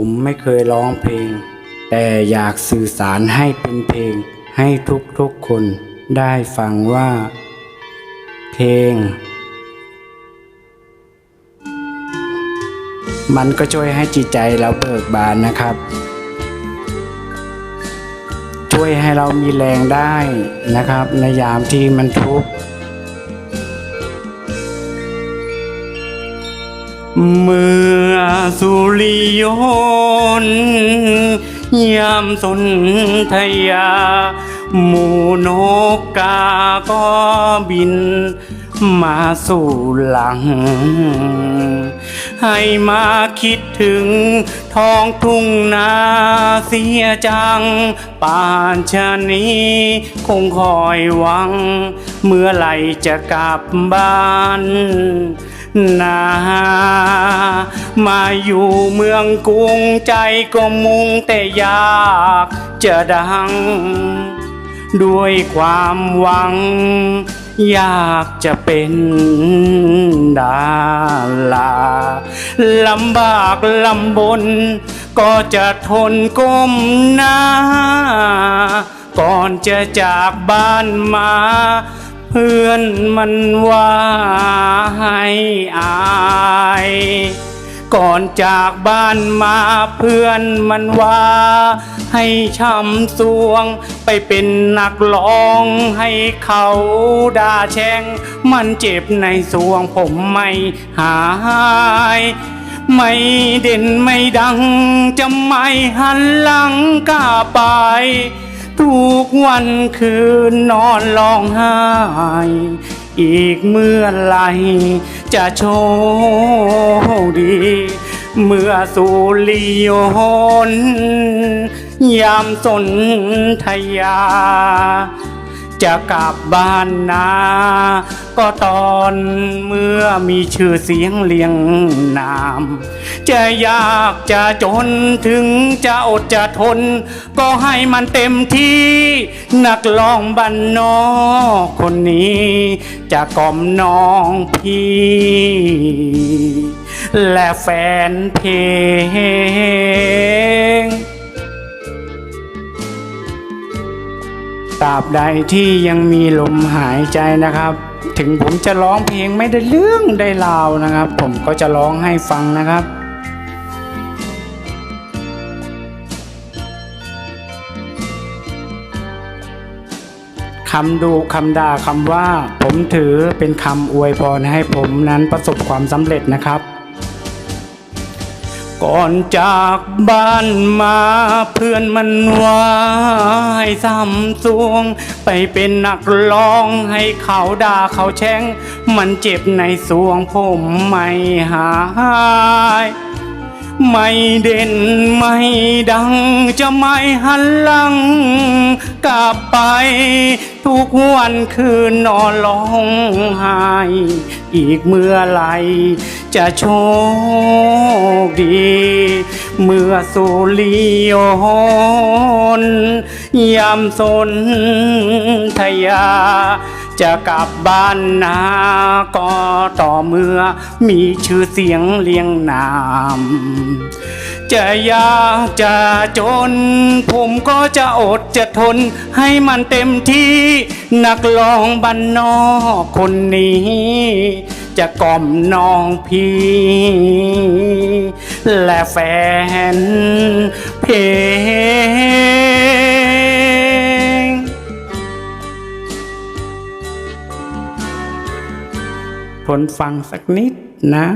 ผมไม่เคยร้องเพลง แต่อยากสื่อสารให้เป็นเพลงให้ทุกๆคนได้ฟังว่า เพลง มันก็ช่วยให้จิตใจเราเบิกบานนะครับ ช่วยให้เรามีแรงได้นะครับ ในยามที่มันทุกข์ เมื่อสุริยนยามสนทยา หมูนกกาก็บินมาสู่หลัง ให้มาคิดถึงท้องทุ่งนาเสียจัง ป่านชะนี้คงคอยหวัง เมื่อไหร่จะกลับบ้าน นามาอยู่เมืองกรุงใจก็มุ่งแต่อยากจะดัง ด้วยความหวัง อยากจะเป็นดาราลำบากลำบน ก็จะทนก้มหน้า ก่อนจะจากบ้านมา เพื่อนมันว่าให้อาย ก่อนจากบ้านมาเพื่อนมันว่า ให้ช้ำสวง ไปเป็นนักร้องให้เขาด่าแช่ง มันเจ็บในสวงผมไม่หายไม่เด่นไม่ดัง จะไม่หันหลังกล้าไป ทุกวันคืนนอนร้องไห้ อีกเมื่อไหรจะโชคดี เมื่อสุริยนยามสนทยา จะกลับบ้านนา ก็ตอนเมื่อมีชื่อเสียงเรียงนาม จะยากจะจนถึงจะอดจะทน ก็ให้มันเต็มที่นักร้องบ้านนอคนนี้ จะกล่อมน้องพี่ และแฟนเพลง ตราบใดที่ยังมีลมหายใจนะครับ ถึงผมจะร้องเพลงไม่ได้เรื่องได้ราวนะครับ ผมก็จะร้องให้ฟังนะครับคำดูคำด่าคำว่า ผมถือเป็นคำอวยพรให้ผมนั้นประสบความสำเร็จนะครับ ก่อนจากบ้านมาเพื่อนมันว่าให้ซ้ำสวง ไปเป็นนักร้องให้เขาด่าเขาแช่ง มันเจ็บในสวงผมไม่หายไม่เด่นไม่ดังจะไม่หันหลัง กลับไป ทุกวันคืนนอนร้องไห้ อีกเมื่อไหร จะโชคดี เมื่อสุริยนยามสนทยา จะกลับบ้านนาก็ต่อเมื่อมีชื่อเสียงเรียงนามจะยากจะจน ผมก็จะอดจะทน ให้มันเต็มที่ นักร้องบ้านนอกคนนี้ จะกล่อมน้องพี่ และแฟนเพลง ทนฟังสักนิดนะ